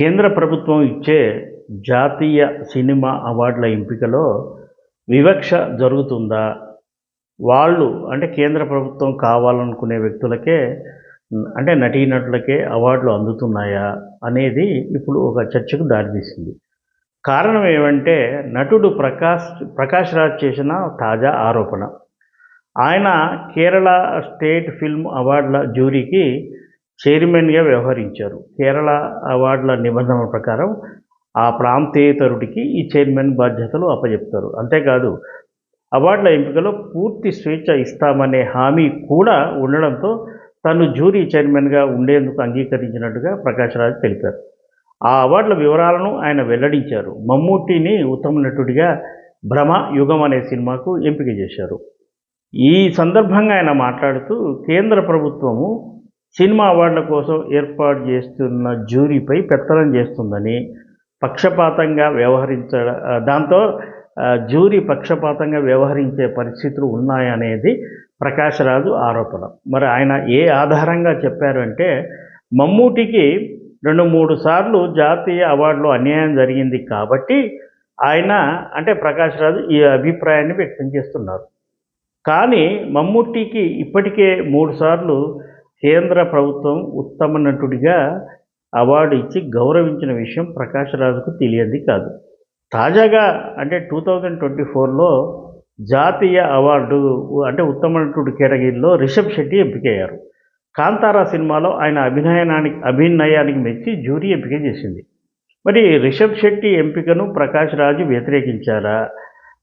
కేంద్ర ప్రభుత్వం ఇచ్చే జాతీయ సినిమా అవార్డుల ఎంపికలో వివక్ష జరుగుతుందా? వాళ్ళు అంటే కేంద్ర ప్రభుత్వం కావాలనుకునే వ్యక్తులకే అంటే నటీనటులకే అవార్డులు అందుతున్నాయా అనేది ఇప్పుడు ఒక చర్చకు దారితీసింది. కారణం ఏమంటే నటుడు ప్రకాష్ ప్రకాష్ రాజ్ చేసిన తాజా ఆరోపణ. ఆయన కేరళ స్టేట్ ఫిల్మ్ అవార్డుల జ్యూరీకి చైర్మన్గా వ్యవహరించారు. కేరళ అవార్డుల నిబంధనల ప్రకారం ఆ ప్రాంతీయతరుడికి ఈ చైర్మన్ బాధ్యతలు అప్పజెప్తారు. అంతేకాదు అవార్డుల ఎంపికలో పూర్తి స్వేచ్ఛ ఇస్తామనే హామీ కూడా ఉండడంతో తను జ్యూరీ చైర్మన్గా ఉండేందుకు అంగీకరించినట్టుగా ప్రకాష్ రాజ్ తెలిపారు. ఆ అవార్డుల వివరాలను ఆయన వెల్లడించారు. మమ్మూటీని ఉత్తమ నటుడిగా భ్రమ యుగం అనే సినిమాకు ఎంపిక చేశారు. ఈ సందర్భంగా ఆయన మాట్లాడుతూ కేంద్ర ప్రభుత్వము సినిమా అవార్డుల కోసం ఏర్పాటు చేస్తున్న జ్యూరీపై పెత్తనం చేస్తుందని పక్షపాతంగా వ్యవహరించ దాంతో జ్యూరీ పక్షపాతంగా వ్యవహరించే పరిస్థితులు ఉన్నాయనేది ప్రకాష్ రాజు ఆరోపణ. మరి ఆయన ఏ ఆధారంగా చెప్పారు అంటే మమ్మూటికి రెండు మూడు సార్లు జాతీయ అవార్డులో అన్యాయం జరిగింది కాబట్టి ఆయన అంటే ప్రకాష్ రాజు ఈ అభిప్రాయాన్ని వ్యక్తం చేస్తున్నారు. కానీ మమ్ముట్టికి ఇప్పటికే మూడు సార్లు కేంద్ర ప్రభుత్వం ఉత్తమ నటుడిగా అవార్డు ఇచ్చి గౌరవించిన విషయం ప్రకాష్ రాజుకు తెలియంది కాదు. తాజాగా అంటే టూ థౌజండ్ ట్వంటీ ఫోర్లో జాతీయ అవార్డు అంటే ఉత్తమ నటుడు కేటగిరీలో రిషబ్ శెట్టి ఎంపికయ్యారు. కాంతారా సినిమాలో ఆయన అభినయానికి అభినయానికి మెచ్చి జ్యూరీ ఎంపిక చేసింది. మరి రిషబ్ శెట్టి ఎంపికను ప్రకాష్ రాజు వ్యతిరేకించారా?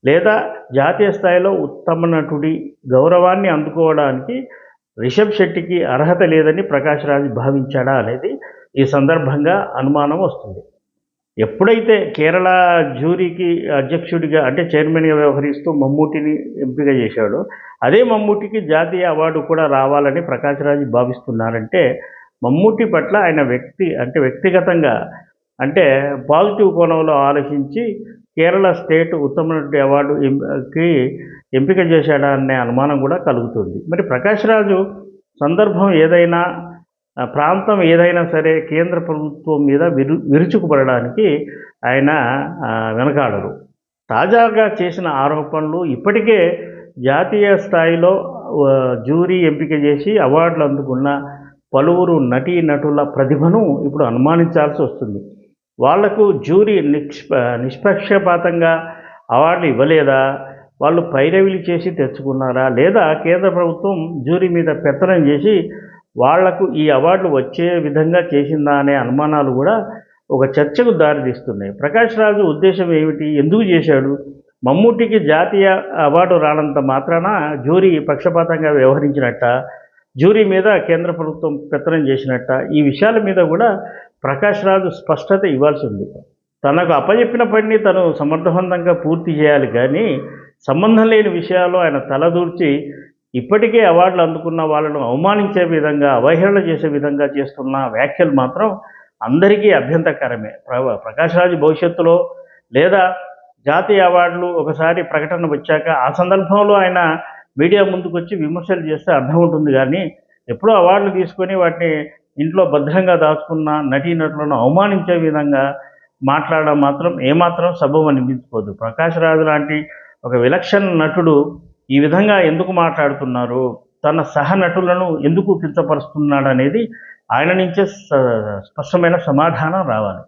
లేదా జాతీయ స్థాయిలో ఉత్తమ నటుడి గౌరవాన్ని అందుకోవడానికి రిషబ్ శెట్టికి అర్హత లేదని ప్రకాష్ రాజ్ భావించాడా అనేది ఈ సందర్భంగా అనుమానం వస్తుంది. ఎప్పుడైతే కేరళ జ్యూరీకి అధ్యక్షుడిగా అంటే చైర్మన్గా వ్యవహరిస్తూ మమ్మూటిని ఎంపిక చేశాడో అదే మమ్మూటికి జాతీయ అవార్డు కూడా రావాలని ప్రకాష్ రాజ్ భావిస్తున్నారంటే మమ్మూటి పట్ల ఆయన వ్యక్తి అంటే వ్యక్తిగతంగా అంటే పాజిటివ్ కోణంలో ఆలోచించి కేరళ స్టేట్ ఉత్తమ నటి అవార్డు ఎంపిక చేశాడా అనే అనుమానం కూడా కలుగుతుంది. మరి ప్రకాష్ రాజు సందర్భం ఏదైనా ప్రాంతం ఏదైనా సరే కేంద్ర ప్రభుత్వం మీద విరు విరుచుకుపడడానికి ఆయన వెనకాడరు. తాజాగా చేసిన ఆరోపణలు ఇప్పటికే జాతీయ స్థాయిలో జ్యూరీ ఎంపిక చేసి అవార్డులు అందుకున్న పలువురు నటీ నటుల ప్రతిభను ఇప్పుడు అనుమానించాల్సి వస్తుంది. వాళ్ళకు జ్యూరీ నిష్ప నిష్పక్షపాతంగా అవార్డులు ఇవ్వలేదా? వాళ్ళు పైరవిలు చేసి తెచ్చుకున్నారా? లేదా కేంద్ర ప్రభుత్వం జ్యూరీ మీద పెత్తనం చేసి వాళ్ళకు ఈ అవార్డులు వచ్చే విధంగా చేసిందా అనే అనుమానాలు కూడా ఒక చర్చకు దారితీస్తున్నాయి. ప్రకాష్ రాజు ఉద్దేశం ఏమిటి? ఎందుకు చేశాడు? మమ్మూటికి జాతీయ అవార్డు రానంత మాత్రాన జ్యూరీ పక్షపాతంగా వ్యవహరించినట్ట జ్యూరీ మీద కేంద్ర ప్రభుత్వం పెత్తనం చేసినట్ట ఈ విషయాల మీద కూడా ప్రకాష్ రాజు స్పష్టత ఇవ్వాల్సి ఉంది తనకు అప్పచెప్పిన పనిని తను సమర్థవంతంగా పూర్తి చేయాలి కానీ సంబంధం లేని విషయాల్లో ఆయన తలదూర్చి ఇప్పటికే అవార్డులు అందుకున్న వాళ్ళను అవమానించే విధంగా అవహేళన చేసే విధంగా చేస్తున్న వ్యాఖ్యలు మాత్రం అందరికీ అభ్యంతరకరమే. ప్ర- ప్రకాష్ రాజు భవిష్యత్తులో లేదా జాతీయ అవార్డులు ఒకసారి ప్రకటన వచ్చాక ఆ సందర్భంలో ఆయన మీడియా ముందుకు వచ్చి విమర్శలు చేస్తే అర్థం ఉంటుంది కానీ ఎప్పుడో అవార్డులు తీసుకొని వాటిని ఇంట్లో భద్రంగా దాచుకున్న నటీనటులను అవమానించే విధంగా మాట్లాడడం మాత్రం ఏమాత్రం సబబు అనిపించుకోదు. ప్రకాష్ రాజు లాంటి ఒక విలక్షణ నటుడు ఈ విధంగా ఎందుకు మాట్లాడుతున్నారు? తన సహ నటులను ఎందుకు కించపరుస్తున్నాడు అనేది ఆయన నుంచే స్పష్టమైన సమాధానం రావాలి.